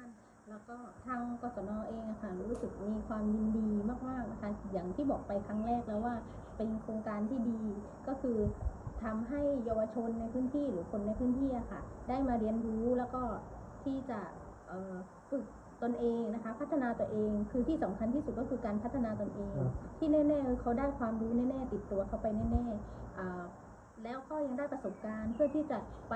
ท่านแล้วก็ทางกศนเองอะค่ะรู้สึกมีความยินดีมากๆนะคะอย่างที่บอกไปครั้งแรกแล้วว่าเป็นโครงการที่ดีก็คือทำให้เยาวชนในพื้นที่หรือคนในพื้นที่อะค่ะ ได้มาเรียนรู้แล้วก็ที่จะเอ่อฝึกตนเองนะคะพัฒนาตัวเองคือที่สำคัญที่สุดก็คือการพัฒนาตนเองครับที่แน่ๆคือเขาได้ความรู้แน่ๆติดตัวเขาไปแน่ๆอ่าแล้วก็ยังได้ประสบการณ์เพื่อที่จะไป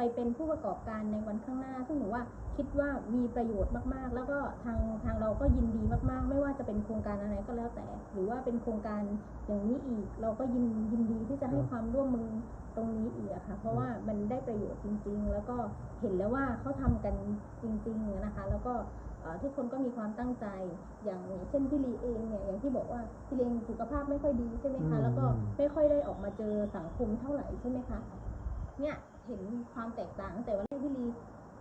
ไปเป็นผู้ประกอบการในวันข้างหน้า ซึ่งหนูว่าคิดว่ามีประโยชน์มากๆ แล้วก็ทางทางเราก็ยินดีมากๆ ไม่ว่าจะเป็นโครงการอะไรก็แล้วแต่ หรือว่าเป็นโครงการอย่างนี้อีก เราก็ยินยินดีที่จะให้ความร่วมมือตรงนี้อีกอะค่ะ เพราะว่ามันได้ประโยชน์จริง ๆ แล้วก็เห็นแล้วว่าเขาทำกันจริงๆนะคะ แล้วก็เอ่อทุกคนก็มีความตั้งใจอย่างเช่นพี่ลีเองเนี่ยอย่างที่บอกว่าพี่ลีเองสุขภาพไม่ค่อยดีใช่ไหมคะอืมแล้วก็ไม่ค่อยได้ออกมาเจอสังคมเท่าไหร่ใช่ไหมคะ เนี่ย เห็นความแตกต่างตั้งแต่วันแรกพี่ลี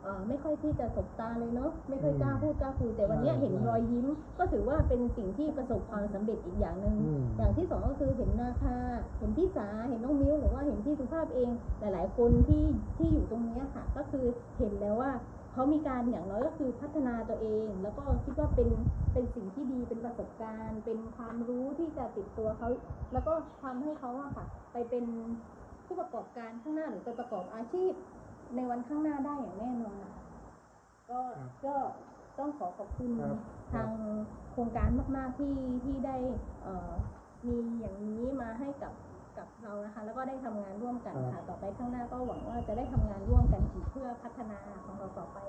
เอ่อไม่ค่อยที่จะสบตาเลยเนาะไม่ค่อยกล้าพูดกล้าคุยแต่วันเนี้ยเห็นรอยยิ้ม ก็ถือว่าเป็นสิ่งที่ประสบความสำเร็จอีกอย่างหนึ่ง อืม อย่างที่สองก็คือเห็นนาคา เห็นพี่สา เห็นน้องมิ้วหรือว่าเห็นพี่สุภาพเอง หลาย ๆ คนที่ที่อยู่ตรงเนี้ยค่ะ ก็คือเห็นแล้วว่าเขามีการอย่างน้อยก็คือพัฒนาตัวเอง แล้วก็คิดว่าเป็นเป็นสิ่งที่ดีเป็นประสบการณ์ เป็นความรู้ที่จะติดตัวเขา แล้วก็ทำให้เขาอะค่ะ ไปเป็น ผู้ประกอบการข้างหน้าหรือไปประกอบอาชีพ ในวันข้างหน้าได้อย่างแน่นอนนะคะก็ครับก็ต้องขอขอบคุณครับทางโครงการมากๆที่ที่ได้เอ่อมีอย่างนี้มาให้กับกับเรานะคะ แล้วก็ได้ทำงานร่วมกันครัค่ะบต่อไปข้างหน้าก็หวังว่าจะได้ทำงานร่วมกันอีกเพื่อพัฒนาของเราต่อไปค่ะ